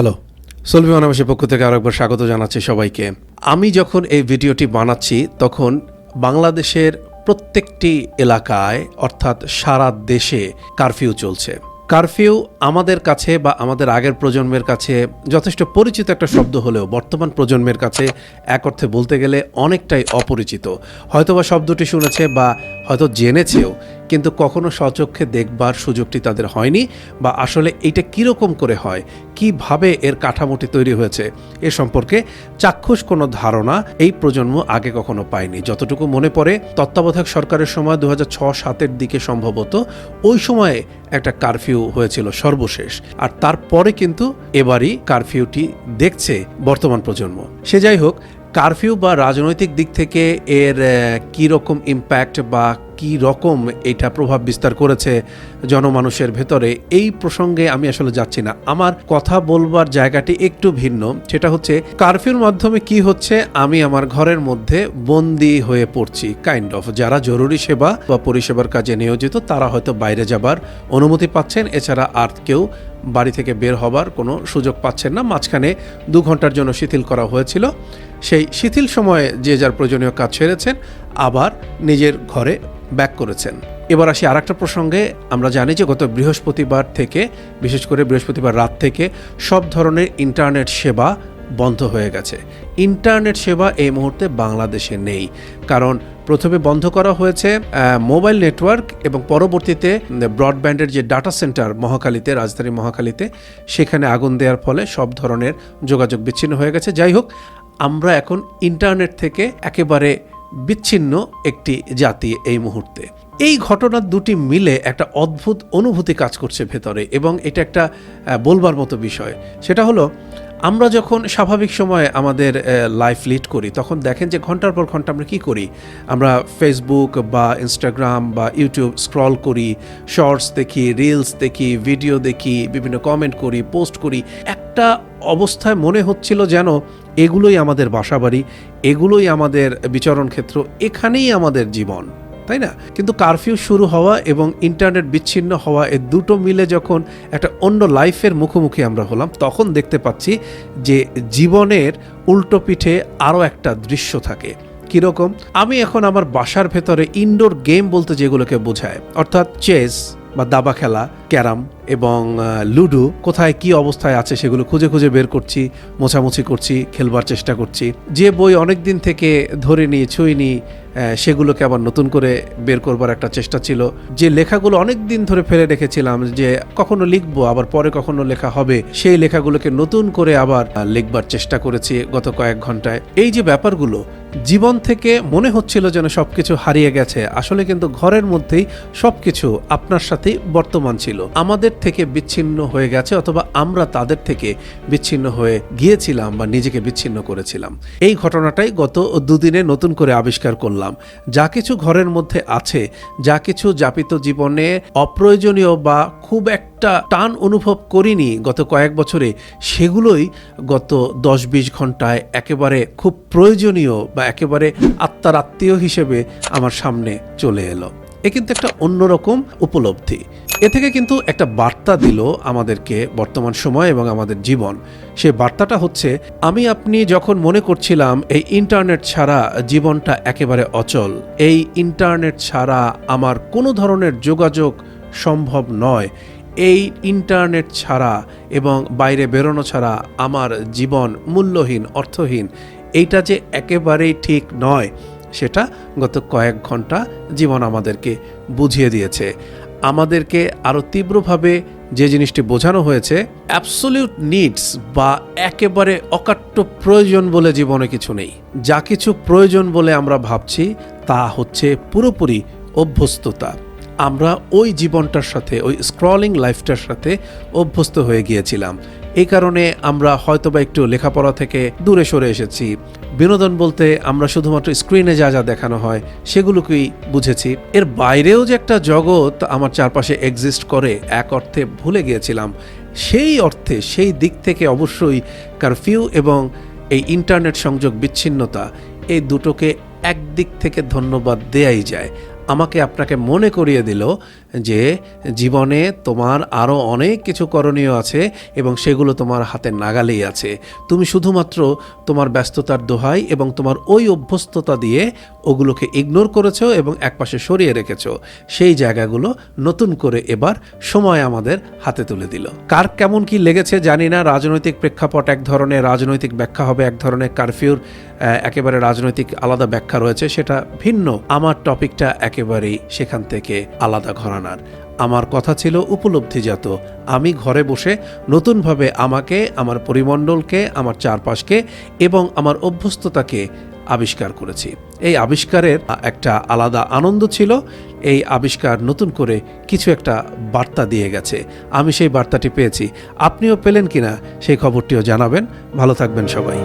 Hello সলভি মানবাসের পক্ষ থেকে আরেকবার স্বাগত জানাচ্ছি সবাইকে। আমি যখন এই ভিডিওটি বানাচ্ছি, তখন বাংলাদেশের প্রত্যেকটি এলাকায়, অর্থাৎ সারা দেশে কারফিউ চলছে। কারফিউ আমাদের কাছে বা আমাদের আগের প্রজন্মের কাছে যথেষ্ট পরিচিত একটা শব্দ হলেও বর্তমান প্রজন্মের কাছে এক অর্থে বলতে গেলে অনেকটাই অপরিচিত। হয়তোবা শব্দটি শুনেছে বা হয়তো জেনেছেও, কিন্তু কখনো স্বচক্ষে দেখবার সুযোগটি তাদের হয়নি বা আসলে এইটা কীরকম করে হয়, কীভাবে এর কাঠামোটি তৈরি হয়েছে, এ সম্পর্কে চাক্ষুষ কোনো ধারণা এই প্রজন্ম আগে কখনো পায়নি। যতটুকু মনে পড়ে, তত্ত্বাবধায়ক সরকারের সময় দু হাজার সাতের দিকে সম্ভবত ওই সময়ে একটা কারফিউ হয়েছিল সর্বশেষ। আর তারপরে কিন্তু এবারই কারফিউটি দেখছে বর্তমান প্রজন্ম। সে যাই হোক কারফিউ বা রাজনৈতিক দিক থেকে এর কী রকম ইম্প্যাক্ট বা কি রকম এটা প্রভাব বিস্তার করেছে জনমানুষের ভেতরে, এই প্রসঙ্গে আমি আসলে যাচ্ছি না। আমার কথা বলবার জায়গাটি একটু ভিন্ন। সেটা হচ্ছে, কারফিউর মাধ্যমে কি হচ্ছে, আমি আমার ঘরের মধ্যে বন্দি হয়ে পড়ছি কাইন্ড অফ যারা জরুরি সেবা বা পরিষেবার কাজে নিয়োজিত, তারা হয়তো বাইরে যাবার অনুমতি পাচ্ছেন, এছাড়া আর কেউ বাড়ি থেকে বের হবার কোনো সুযোগ পাচ্ছেন না। মাঝখানে দু ঘণ্টার জন্য শিথিল করা হয়েছিল। সেই শিথিল সময়ে যে যার প্রয়োজনীয় কাজ ছেড়েছেন আবার নিজের ঘরে ব্যাক করেছেন। এবার আসি আর একটা প্রসঙ্গে। আমরা জানি যে গত বৃহস্পতিবার থেকে, বিশেষ করে বৃহস্পতিবার রাত থেকে, সব ধরনের ইন্টারনেট সেবা বন্ধ হয়ে গেছে। ইন্টারনেট সেবা এই মুহূর্তে বাংলাদেশে নেই। কারণ প্রথমে বন্ধ করা হয়েছে মোবাইল নেটওয়ার্ক এবং পরবর্তীতে ব্রডব্যান্ডের যে ডাটা সেন্টার মহাকালীতে, রাজধানী মহাকালীতে, সেখানে আগুন দেওয়ার ফলে সব ধরনের যোগাযোগ বিচ্ছিন্ন হয়ে গেছে। যাই হোক, আমরা এখন ইন্টারনেট থেকে একেবারে বিচ্ছিন্ন একটি জাতি এই মুহূর্তে। এই ঘটনার দুটি মিলে একটা অদ্ভুত অনুভূতি কাজ করছে ভেতরে এবং এটা একটা বলবার মতো বিষয়। সেটা হলো আমরা যখন স্বাভাবিক সময়ে আমাদের লাইফ লিড করি, তখন দেখেন যে ঘণ্টার পর ঘণ্টা আমরা কি করি? আমরা ফেসবুক বা ইনস্টাগ্রাম বা ইউটিউব স্ক্রল করি শর্টস দেখি রিলস দেখি ভিডিও দেখি, বিভিন্ন কমেন্ট করি পোস্ট করি। একটা অবস্থায় মনে হচ্ছিল যেন এগুলোই আমাদের বাসাবাড়ি, এগুলোই আমাদের বিচরণ ক্ষেত্র, এখানেই আমাদের জীবন। তাই না? কিন্তু কারফিউ শুরু হওয়া এবং ইন্টারনেট বিচ্ছিন্ন হওয়া এ দুটো মিলে যখন একটা অন্য লাইফের মুখোমুখি আমরা হলাম, তখন দেখতে পাচ্ছি যে জীবনের উল্টো পিঠে আরও একটা দৃশ্য থাকে। কীরকম? আমি এখন আমার বাসার ভেতরে ইনডোর গেম বলতে যেগুলোকে বোঝায়, অর্থাৎ চেস বা দাবা খেলা, ক্যারাম এবং লুডো, কোথায় কি অবস্থায় আছে সেগুলো খুঁজে খুঁজে বের করছি, মোছামুছি করছি, খেলবার চেষ্টা করছি। যে বই অনেক দিন থেকে ধরে নিই ছুঁইনি সেগুলোকে আবার নতুন করে বের করবার একটা চেষ্টা ছিল। যে লেখাগুলো অনেক দিন ধরে ফেলে রেখেছিলাম যে কখনো লিখব, আবার পরে কখনো লেখা হবে, সেই লেখাগুলোকে নতুন করে আবার লিখবার চেষ্টা করেছি গত কয়েক ঘন্টায়। এই যে ব্যাপারগুলো জীবন থেকে মনে হচ্ছিল যেন সবকিছু হারিয়ে গেছে। আসলে কিন্তু ঘরের মধ্যেই সবকিছু আপনার সাথেই বর্তমান ছিল। আমাদের থেকে বিচ্ছিন্ন হয়ে গেছে অথবা আমরা তাদের থেকে বিচ্ছিন্ন হয়ে গিয়েছিলাম বা নিজেকে বিচ্ছিন্ন করেছিলাম। এই ঘটনাটাই গত দুদিনে নতুন করে আবিষ্কার করলাম। যা কিছু ঘরের মধ্যে আছে, যা কিছু যাপিত জীবনে অপ্রয়োজনীয় বা খুব একটা টান অনুভব করিনি গত কয়েক বছরে। সেগুলোই গত দশ বিশ ঘন্টায় একেবারে খুব প্রয়োজনীয় বা একেবারে আত্মার আত্মীয় হিসেবে আমার সামনে চলে এলো। এ কিন্তু একটা অন্যরকম উপলব্ধি। এ থেকে কিন্তু একটা বার্তা দিল আমাদেরকে বর্তমান সময় এবং আমাদের জীবন। সে বার্তাটা হচ্ছে, আমি আপনি যখন মনে করছিলাম এই ইন্টারনেট ছাড়া জীবনটা একেবারে অচল, এই ইন্টারনেট ছাড়া আমার কোনো ধরনের যোগাযোগ সম্ভব নয় এই ইন্টারনেট ছাড়া এবং বাইরে বেরোনো ছাড়া আমার জীবন মূল্যহীন, অর্থহীন, এইটা যে একেবারেই ঠিক নয়, সেটা গত কয়েক ঘণ্টা জীবন আমাদেরকে বুঝিয়ে দিয়েছে। আমাদেরকে আরও তীব্রভাবে যে জিনিসটি বোঝানো হয়েছে অ্যাবসলিউট নিডস বা একেবারে অকাট্য প্রয়োজন বলে জীবনে কিছু নেই। যা কিছু প্রয়োজন বলে আমরা ভাবছি, তা হচ্ছে পুরোপুরি অভ্যস্ততা। আমরা ওই জীবনটার সাথে, ওই স্ক্রলিং লাইফটার সাথে অভ্যস্ত হয়ে গিয়েছিলাম। এই কারণে আমরা হয়তোবা একটু লেখাপড়া থেকে দূরে সরে এসেছি। বিনোদন বলতে আমরা শুধুমাত্র স্ক্রিনে যা যা দেখানো হয়, সেগুলোকেই বুঝেছি। এর বাইরেও যে একটা জগৎ আমার চারপাশে এক্সিস্ট করে, এক অর্থে ভুলে গিয়েছিলাম। সেই অর্থে, সেই দিক থেকে অবশ্যই কারফিউ এবং এই ইন্টারনেট সংযোগ বিচ্ছিন্নতা, এই দুটোকে একদিক থেকে ধন্যবাদ দেয়াই যায়। আমাকে আপনাকে মনে করিয়ে দিল যে জীবনে তোমার আরও অনেক কিছু করণীয় আছে এবং সেগুলো তোমার হাতের নাগালেই আছে। তুমি শুধুমাত্র তোমার ব্যস্ততার দোহাই এবং তোমার ওই অভ্যস্ততা দিয়ে ওগুলোকে ইগনোর করেছ এবং একপাশে সরিয়ে রেখেছো। সেই জায়গাগুলো নতুন করে এবার সময় আমাদের হাতে তুলে দিল। কার কেমন কি লেগেছে জানি না। রাজনৈতিক প্রেক্ষাপট এক ধরনের, রাজনৈতিক ব্যাখ্যা হবে এক ধরনের, কারফিউর একেবারে রাজনৈতিক আলাদা ব্যাখ্যা রয়েছে, সেটা ভিন্ন। আমার টপিকটা একেবারেই সেখান থেকে আলাদা ঘরানার আমার কথা ছিল উপলব্ধিজাত। আমি ঘরে বসে নতুনভাবে আমাকে, আমার পরিমণ্ডলকে, আমার চারপাশকে এবং আমার অভ্যস্ততাকে আবিষ্কার করেছি। এই আবিষ্কারের একটা আলাদা আনন্দ ছিল। এই আবিষ্কার নতুন করে কিছু একটা বার্তা দিয়ে গেছে। আমি সেই বার্তাটি পেয়েছি। আপনিও পেলেন কিনা সেই খবরটিও জানাবেন। ভালো থাকবেন সবাই।